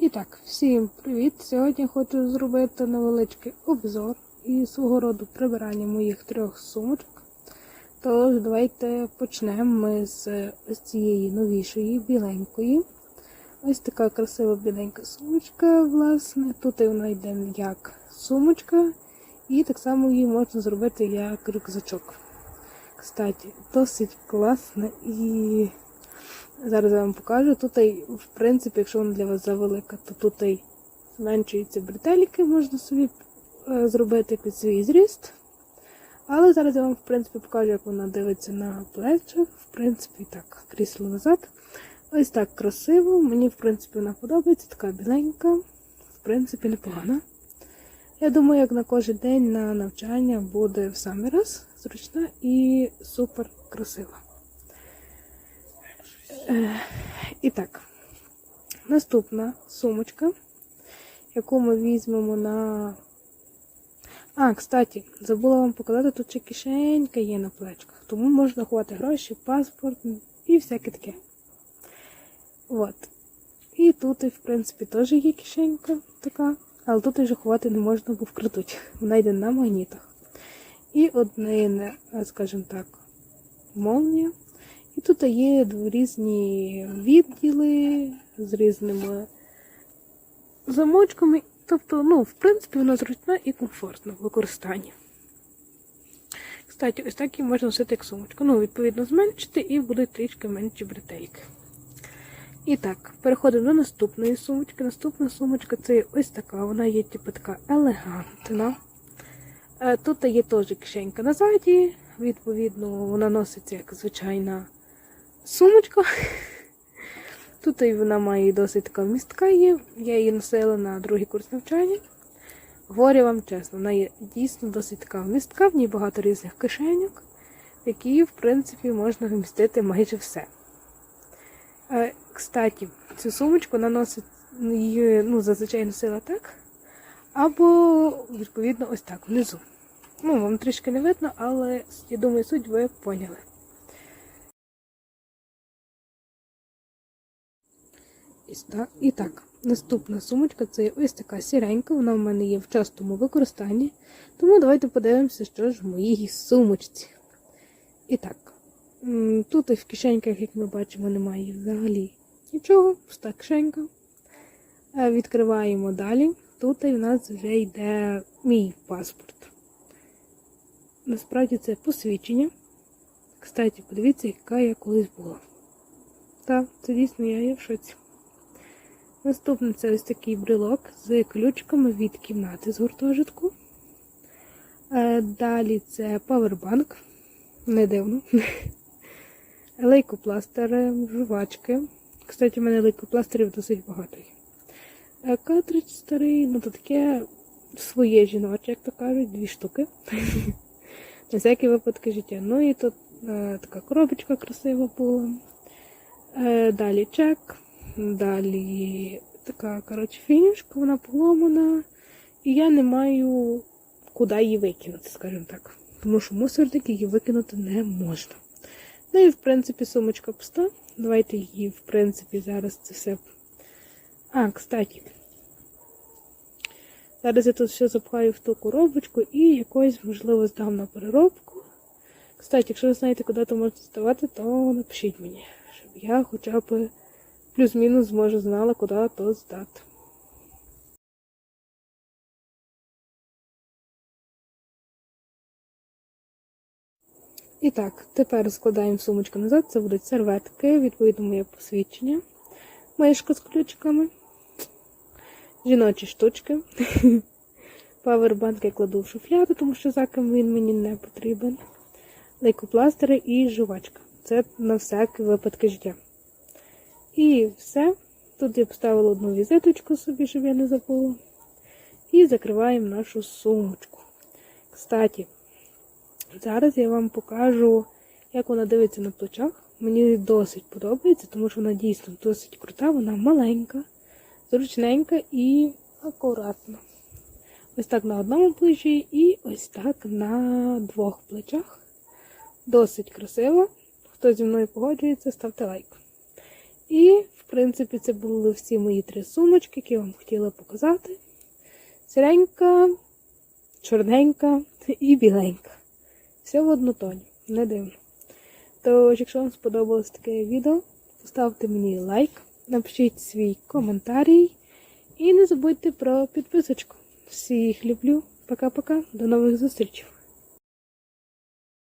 І так, всім привіт! Сьогодні хочу зробити невеличкий обзор і свого роду прибирання моїх трьох сумочок. Тож, давайте почнемо ми з ось цієї новішої біленької. Ось така красива біленька сумочка, власне. Тут вона йде як сумочка, і так само її можна зробити як рюкзачок. Кстати, досить класна і Зараз я вам покажу. Тут, в принципі, якщо вона для вас завелика, то тут зменшуються бретеліки, можна собі е, зробити під свій зріст. Але зараз я вам, в принципі, покажу, як вона дивиться на плечах. В принципі, так, крісло назад. Ось так красиво. Мені, в принципі, вона подобається, така біленька, в принципі, непогана. Я думаю, як на кожен день на навчання буде в самий раз зручна і супер красива. Е, І так, наступна сумочка, яку ми візьмемо на. А, кстати, забула вам показати, тут ще кишенька є на плечках. Тому можна ховати гроші, паспорт і всяке таке. От. І тут, в принципі, теж є кишенька така, але тут вже ховати не можна, бо вкрадуть. Вона йде на магнітах. І одне, скажімо так, молнія. І тут є різні відділи з різними замочками. Тобто, ну, в принципі, вона зручна і комфортна в використанні. Кстати, ось так її можна носити як сумочку. Ну, відповідно, зменшити і будуть трішки менші бретельки. І так, переходимо до наступної сумочки. Наступна сумочка це ось така. Вона є типу така елегантна. Е, тут є теж кишенька назаді, відповідно, вона носиться як звичайна сумочка. Тут і вона має досить така вмістка є. Я її носила на другий курс навчання. Говорю вам чесно, вона є дійсно досить така вмістка, в ній багато різних кишеньок, в які, в принципі, можна вмістити майже все. Е, Кстати, цю сумочку наносить її, ну, зазвичай носила так. Або, відповідно, ось так внизу. Ну, вам трішки не видно, але я думаю, суть ви поняли. І так, наступна сумочка це ось така сіренька, вона в мене є в частому використанні. Тому давайте подивимося, що ж в моїй сумочці. І так, тут і в кишеньках, як ми бачимо, немає взагалі нічого, пуста кишенька. Відкриваємо далі. Тут у нас вже йде мій паспорт. Насправді це посвідчення. Кстати, подивіться, яка я колись була. Так, це дійсно я є в шоці. Наступний це ось такий брелок з ключиками від кімнати з гуртожитку. Е, далі це павербанк. Не дивно. Лейкопластер, жувачки. Кстати, у мене лейкопластерів досить багато. Е, картридж старий, ну то таке своє жіноче, як то кажуть, дві штуки. На всякі випадки життя. Ну і тут е, така коробочка красива була. Далі чек. Далі така, коротше, фінішка, вона поломана. І я не маю куди її викинути, скажімо так. Тому що мусорник її викинути не можна. Ну і, в принципі, сумочка пуста. Давайте її, в принципі, зараз це все. А, кстати. Зараз я тут все запхаю в ту коробочку і якось, можливо, здам на переробку. Кстати, якщо ви знаєте, куди то можна здавати, то напишіть мені, щоб я хоча б плюс-мінус зможе знала, куди то здати. І так, тепер складаємо сумочку назад. Це будуть серветки, відповідно моє посвідчення. Мишка з ключиками. Жіночі штучки. Павербанк я кладу в шуфляду, тому що заким він мені не потрібен. Лейкопластери і жувачка. Це на всякі випадки життя. І все. Тут я поставила одну візиточку собі, щоб я не забула. І закриваємо нашу сумочку. Кстати, зараз я вам покажу, як вона дивиться на плечах. Мені досить подобається, тому що вона дійсно досить крута, вона маленька, зручненька і акуратна. Ось так на одному плечі і ось так на двох плечах. Досить красиво. Хто зі мною погоджується, ставте лайк. І, в принципі, це були всі мої три сумочки, які я вам хотіла показати. Сіренька, чорненька і біленька. Все в однотоні, не дивно. Тож, якщо вам сподобалось таке відео, поставте мені лайк, напишіть свій коментарій і не забудьте про підписочку. Всіх люблю. Пока-пока. До нових зустрічей.